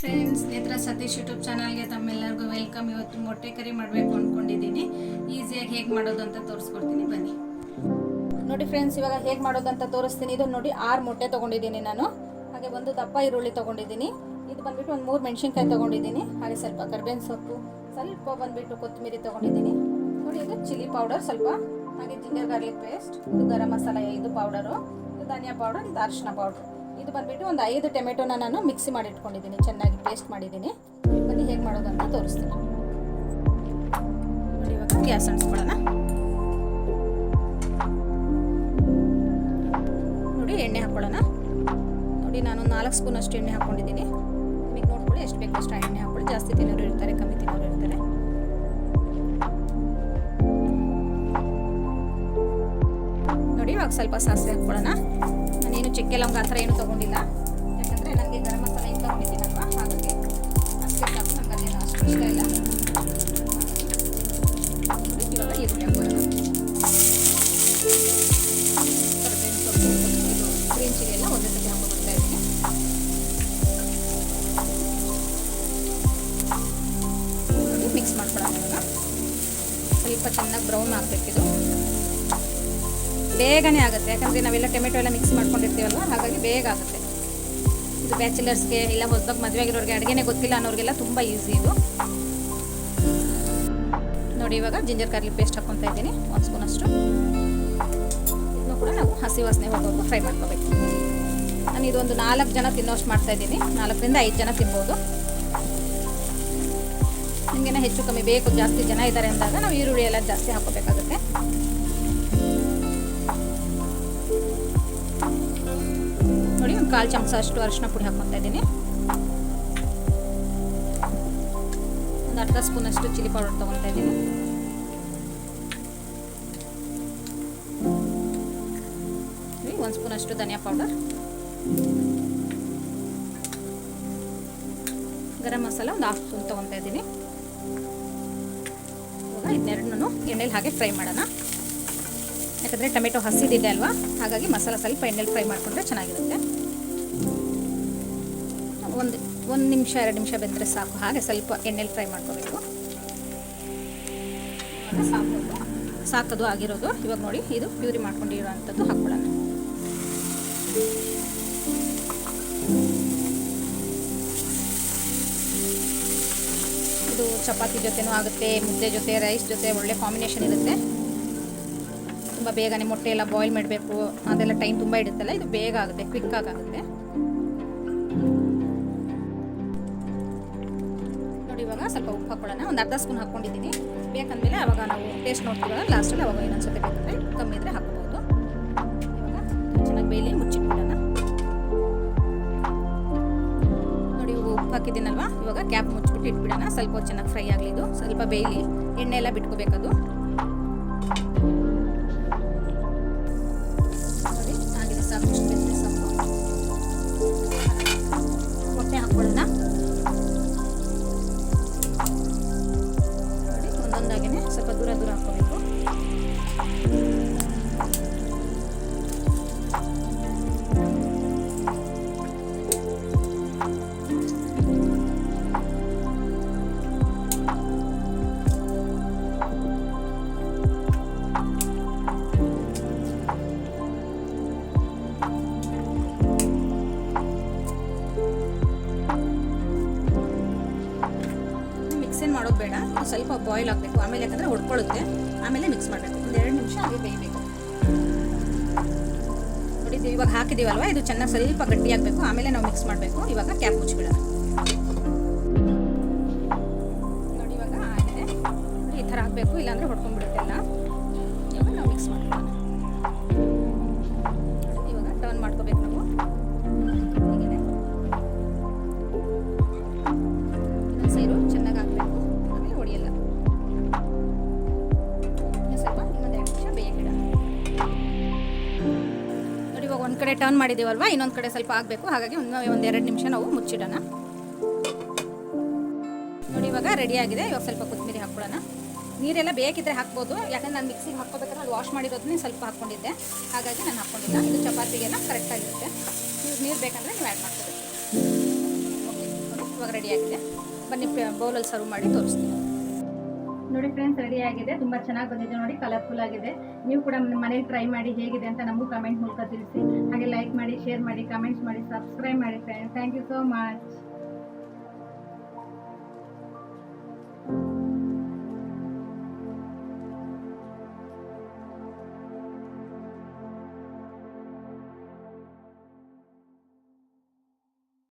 Friends, ನೇತ್ರ Satish YouTube ಚಾನಲ್ಗೆ ತಮ್ಮೆಲ್ಲರಿಗೂ ವೆಲ್ಕಮ್. ಇವತ್ತು ಮೊಟ್ಟೆ ಕರಿ ಮಾಡಬೇಕು ಅಂದ್ಕೊಂಡಿದ್ದೀನಿ ಈಸಿಯಾಗಿ ಹೇಗೆ ಮಾಡೋದು ಅಂತ ತೋರಿಸ್ಕೊಡ್ತೀನಿ. ಬನ್ನಿ. ನೋಡಿ ಫ್ರೆಂಡ್ಸ್, ಇವಾಗ ಹೇಗೆ ಮಾಡೋದು ಅಂತ ತೋರಿಸ್ತೀನಿ. ಇದು ನೋಡಿ ಆರು ಮೊಟ್ಟೆ ತೊಗೊಂಡಿದ್ದೀನಿ ನಾನು. ಹಾಗೆ ಒಂದು ದಪ್ಪ ಈರುಳ್ಳಿ ತೊಗೊಂಡಿದ್ದೀನಿ. ಇದು ಬಂದ್ಬಿಟ್ಟು ಒಂದು ಮೂರು ಮೆಣಸಿನ್ಕಾಯಿ ತೊಗೊಂಡಿದ್ದೀನಿ. ಹಾಗೆ ಸ್ವಲ್ಪ ಕರ್ಬೇವಿನ ಸೊಪ್ಪು, ಸ್ವಲ್ಪ ಬಂದ್ಬಿಟ್ಟು ಕೊತ್ತಂಬರಿ ತೊಗೊಂಡಿದ್ದೀನಿ. ನೋಡಿ, ಇದು ಚಿಲ್ಲಿ ಪೌಡರ್ ಸ್ವಲ್ಪ. ಹಾಗೆ ಜಿಂಜರ್ ಗಾರ್ಲಿಕ್ ಪೇಸ್ಟ್, ಇದು ಗರಂ ಮಸಾಲ ಇದು ಪೌಡರು, ಇದು ಧನಿಯಾ ಪೌಡರ್, ಇದು ಅರಿಶಿನ ಪೌಡರ್. ಇದು ಬಂದ್ಬಿಟ್ಟು ಒಂದು ಐದು ಟೊಮೆಟೊನ ನಾನು ಮಿಕ್ಸಿ ಮಾಡಿ ಇಟ್ಕೊಂಡಿದ್ದೀನಿ ಚೆನ್ನಾಗಿ ಪೇಸ್ಟ್ ಮಾಡಿದ್ದೀನಿ. ಬನ್ನಿ ಹೇಗೆ ಮಾಡೋದು ಅಂತ ತೋರಿಸ್ತೀನಿ. ನೋಡಿ ಇವಾಗ ಗ್ಯಾಸ್ ಅಂಟಿಸ್ಕೊಳ್ಳೋಣ ನೋಡಿ ಎಣ್ಣೆ ಹಾಕ್ಕೊಳ್ಳೋಣ ನೋಡಿ ನಾನು ನಾಲ್ಕು ಸ್ಪೂನ್ ಅಷ್ಟು ಎಣ್ಣೆ ಹಾಕ್ಕೊಂಡಿದ್ದೀನಿ ನಿಮಗೆ ನೋಡ್ಕೊಳ್ಳಿ ಎಷ್ಟು ಬೇಕು ಅಷ್ಟು ಎಣ್ಣೆ ಹಾಕ್ಕೊಳ್ಳಿ ಜಾಸ್ತಿ ತಿನ್ನೋರು ಇರ್ತಾರೆ, ಕಮ್ಮಿ ತಿನ್ನೋರು ಇರ್ತಾರೆ. ನೋಡಿ ಇವಾಗ ಸ್ವಲ್ಪ ಸಾಸಿವೆ ಹಾಕ್ಕೊಳ್ಳೋಣ ನಾನೇನು ಚಕ್ಕೆ ಲವಂಗ ಆ ಥರ ಏನು ತೊಗೊಂಡಿಲ್ಲ. ಯಾಕಂದರೆ ನನಗೆ ಗರಂ ಮಸಾಲ ಏನು ಹಾಗಾಗಿ ಅಷ್ಟೇ ಸಾಕು ನಂಗೆ ಅದೇನು ಅಷ್ಟು ಇಷ್ಟ ಇಲ್ಲ. ಇವಾಗ ಈರುಳ್ಳಿ ಗ್ರೀನ್ ಚಿಲ್ಲಿ ಎಲ್ಲ ಒಂದೇ ಸತಿ ಹಾಕೊಂಡ್ಬರ್ತಾ ಇದ್ದೀನಿ. ನೋಡಿ ಮಿಕ್ಸ್ ಮಾಡ್ಕೊಳ್ಳೋಣ ಸ್ವಲ್ಪ ಚೆನ್ನಾಗಿ ಬ್ರೌನ್ ಆಗಬೇಕಿದು ಬೇಗನೆ ಆಗುತ್ತೆ. ಯಾಕಂದರೆ ನಾವೆಲ್ಲ ಟೊಮೆಟೊ ಎಲ್ಲ ಮಿಕ್ಸ್ ಮಾಡ್ಕೊಂಡಿರ್ತೀವಲ್ಲ ಹಾಗಾಗಿ ಬೇಗ ಆಗುತ್ತೆ. ಇದು ಬ್ಯಾಚುಲರ್ಸ್ಗೆ ಇಲ್ಲ ಹೊಸ್ದಾಗ ಮದುವೆ ಆಗಿರೋರಿಗೆ ಅಡುಗೆನೇ ಗೊತ್ತಿಲ್ಲ ಅನ್ನೋರಿಗೆಲ್ಲ ತುಂಬ ಈಸಿ ಇದು. ನೋಡಿ, ಇವಾಗ ಜಿಂಜರ್ ಕಾರ್ಲಿ ಪೇಸ್ಟ್ ಹಾಕ್ಕೊತಾ ಇದ್ದೀನಿ. ಒಂದು ಸ್ಪೂನ್ ಅಷ್ಟು. ಇದನ್ನು ಕೂಡ ನಾವು ಹಸಿ ವಾಸನೆ ಹೋಗೋದು ಫ್ರೈ ಮಾಡ್ಕೋಬೇಕು. ನಾನು ಇದೊಂದು ನಾಲ್ಕು ಜನ ತಿನ್ನೋಷ್ಟು ಮಾಡ್ತಾ ಇದ್ದೀನಿ. ನಾಲ್ಕರಿಂದ ಐದು ಜನ ತಿನ್ಬೋದು. ನಿಮಗೇನೋ ಹೆಚ್ಚು ಕಮ್ಮಿ ಬೇಕು. ಜಾಸ್ತಿ ಜನ ಇದ್ದಾರೆ ಅಂದಾಗ ನಾವು ಈರುಳ್ಳಿ ಎಲ್ಲ ಜಾಸ್ತಿ ಹಾಕೋಬೇಕಾಗುತ್ತೆ. ಕಾಲು ಚಮಚ ಅಷ್ಟು ಅರಿಶಿನ ಪುಡಿ ಹಾಕ್ಕೊತಾ ಇದ್ದೀನಿ. ಒಂದು ಅರ್ಧ ಸ್ಪೂನ್ ಅಷ್ಟು ಚಿಲ್ಲಿ ಪೌಡರ್ ತಗೊತಾ ಇದ್ದೀನಿ. ಒಂದು ಸ್ಪೂನ್ ಅಷ್ಟು ಧನಿಯಾ ಪೌಡರ್. ಗರಂ ಮಸಾಲ ಒಂದು ಹಾಫ್ ಸ್ಪೂನ್ ತಗೊತಾ ಇದ್ದೀನಿ. ಇವಾಗ ಇದನ್ನೆರಡನ್ನೂ ಎಣ್ಣೆಲಿ ಹಾಗೆ ಫ್ರೈ ಮಾಡೋಣ. ಯಾಕಂದರೆ ಟೊಮೆಟೊ ಹಸಿದಿದೆ ಅಲ್ವಾ? ಹಾಗಾಗಿ ಮಸಾಲ ಸ್ವಲ್ಪ ಎಣ್ಣೆಲಿ ಫ್ರೈ ಮಾಡಿಕೊಂಡ್ರೆ ಚೆನ್ನಾಗಿರುತ್ತೆ. ಒಂದು ಒಂದು ನಿಮಿಷ, ಎರಡು ನಿಮಿಷ ಬೆಂದರೆ ಸಾಕು. ಹಾಗೆ ಸ್ವಲ್ಪ ಎಣ್ಣೆಲಿ ಫ್ರೈ ಮಾಡ್ಕೋಬೇಕು. ಸಾಕೋದು. ಸಾಕದು ಆಗಿರೋದು. ಇವಾಗ ನೋಡಿ, ಇದು ಪ್ಯೂರಿ ಮಾಡ್ಕೊಂಡಿರೋ ಅಂಥದ್ದು ಹಾಕ್ಕೊಳ್ಳೋಣ ಇದು ಚಪಾತಿ ಜೊತೆನೂ ಆಗುತ್ತೆ, ಮುದ್ದೆ ಜೊತೆ, ರೈಸ್ ಜೊತೆ, ಒಳ್ಳೆ ಕಾಂಬಿನೇಷನ್ ಇರುತ್ತೆ. ತುಂಬ ಬೇಗನೆ ಮೊಟ್ಟೆ ಎಲ್ಲ ಬಾಯ್ಲ್ ಮಾಡಬೇಕು. ಅದೆಲ್ಲ ಟೈಮ್ ತುಂಬ ಇಡುತ್ತಲ್ಲ ಇದು ಬೇಗ ಆಗುತ್ತೆ ಕ್ವಿಕ್ ಇವಾಗ ಸ್ವಲ್ಪ ಉಪ್ಪು ಹಾಕೊಳ್ಳೋಣ. ಒಂದು ಅರ್ಧ ಸ್ಪೂನ್ ಹಾಕ್ಕೊಂಡಿದ್ದೀನಿ. ಬೇಕಂದಮೇಲೆ ಅವಾಗ ನಾವು ಟೇಸ್ಟ್ ನೋಡ್ತೀವಲ್ಲ ಲಾಸ್ಟಲ್ಲಿ ಅವಾಗ ಇನ್ನೊಂದ್ಸತಿ ಬೇಕಂದರೆ ಕಮ್ಮಿ ಇದ್ರೆ ಹಾಕ್ಬೋದು. ಇವಾಗ ಚೆನ್ನಾಗಿ ಬೇಲಿ ಮುಚ್ಚಿಟ್ಬಿಡೋಣ. ನೋಡಿ, ಇವಾಗ ಉಪ್ಪು ಹಾಕಿದ್ದೀನಲ್ವಾ? ಇವಾಗ ಕ್ಯಾಪ್ ಮುಚ್ಚಿಬಿಟ್ಟು ಇಟ್ಬಿಡೋಣ. ಸ್ವಲ್ಪ ಚೆನ್ನಾಗಿ ಫ್ರೈ ಆಗಲಿ ಇದು. ಸ್ವಲ್ಪ ಬೇಯಲಿ. ಎಣ್ಣೆ ಎಲ್ಲ ಬಿಟ್ಕೋಬೇಕದು. ಬೇಡ ಸ್ವಲ್ಪ ಬಾಯ್ಲ್ ಆಗಬೇಕು. ಆಮೇಲೆ ಯಾಕಂದರೆ ಹೊಡ್ಕೊಳ್ಳುತ್ತೆ. ಆಮೇಲೆ ಮಿಕ್ಸ್ ಮಾಡಬೇಕು. ಒಂದು ಎರಡು ನಿಮಿಷ ಹಾಗೆ ಬೇಯಬೇಕು. ನೋಡಿದ್ದೀವಿ, ಇವಾಗ ಹಾಕಿದ್ದೀವಲ್ವ? ಇದು ಚೆನ್ನಾಗಿ ಸ್ವಲ್ಪ ಗಟ್ಟಿ ಆಗಬೇಕು. ಆಮೇಲೆ ನಾವು ಮಿಕ್ಸ್ ಮಾಡಬೇಕು. ಇವಾಗ ಕ್ಯಾಪ್ ಮುಚ್ಚಿಬಿಡೋಣ. ನೋಡಿ, ಇವಾಗ ಆಗಿದೆ. ಈ ಥರ ಹಾಕಬೇಕು ಇಲ್ಲಾಂದರೆ ಹೊಡ್ಕೊಂಡ್ಬಿಡುತ್ತೆ ಎಲ್ಲ. ಇವಾಗ ನಾವು ಮಿಕ್ಸ್ ಮಾಡ್ಕೊಳ್ಳೋಣ. ಒಂದು ಕಡೆ ಟರ್ನ್ ಮಾಡಿದ್ದೀವಲ್ವ ಇನ್ನೊಂದು ಕಡೆ ಸ್ವಲ್ಪ ಆಗಬೇಕು. ಹಾಗಾಗಿ ಒಂದು ಒಂದೆರಡು ನಿಮಿಷ ನಾವು ಮುಚ್ಚಿಡೋಣ. ನೋಡಿ, ಇವಾಗ ರೆಡಿ ಆಗಿದೆ. ಇವಾಗ ಸ್ವಲ್ಪ ಕೊತ್ತಂಬರಿ ಹಾಕ್ಕೊಳ್ಳೋಣ. ನೀರೆಲ್ಲ ಬೇಕಿದ್ರೆ ಹಾಕ್ಬೋದು. ಯಾಕಂದ್ರೆ ನಾನು ಮಿಕ್ಸಿಗೆ ಹಾಕೋಬೇಕಾದ್ರೆ ಅದು ವಾಶ್ ಮಾಡಿರೋದನ್ನೇ ಸ್ವಲ್ಪ ಹಾಕ್ಕೊಂಡಿದ್ದೆ. ಹಾಗಾಗಿ ನಾನು ಹಾಕ್ಕೊಂಡಿಲ್ಲ ಇದು ಚಪಾತಿಗೆಲ್ಲ ಕರೆಕ್ಟಾಗಿರುತ್ತೆ ನೀವು ನೀರು ಬೇಕಂದರೆ ನೀವು ಆ್ಯಡ್ ಮಾಡ್ಕೋಬೇಕು ಓಕೆ ಇವಾಗ ರೆಡಿ ಆಗಿದೆ. ಬನ್ನಿ ಬೌಲಲ್ಲಿ ಸರ್ವ್ ಮಾಡಿ ತೋರಿಸ್ತೀನಿ. ನೋಡಿ ಫ್ರೆಂಡ್ಸ್ ರೆಡಿ ಆಗಿದೆ. ತುಂಬ ಚೆನ್ನಾಗಿ ಬಂದಿದೆ ನೋಡಿ ಕಲರ್ಫುಲ್ ಆಗಿದೆ. ನೀವು ಕೂಡ ಮನೇಲಿ ಟ್ರೈ ಮಾಡಿ ಹೇಗಿದೆ ಅಂತ ನಮಗೂ ಕಮೆಂಟ್ ಮೂಲಕ ತಿಳಿಸಿ. ಹಾಗೆ ಲೈಕ್ ಮಾಡಿ ಶೇರ್ ಮಾಡಿ ಕಮೆಂಟ್ಸ್ ಮಾಡಿ ಸಬ್ಸ್ಕ್ರೈಬ್ ಮಾಡಿ friends thank you so much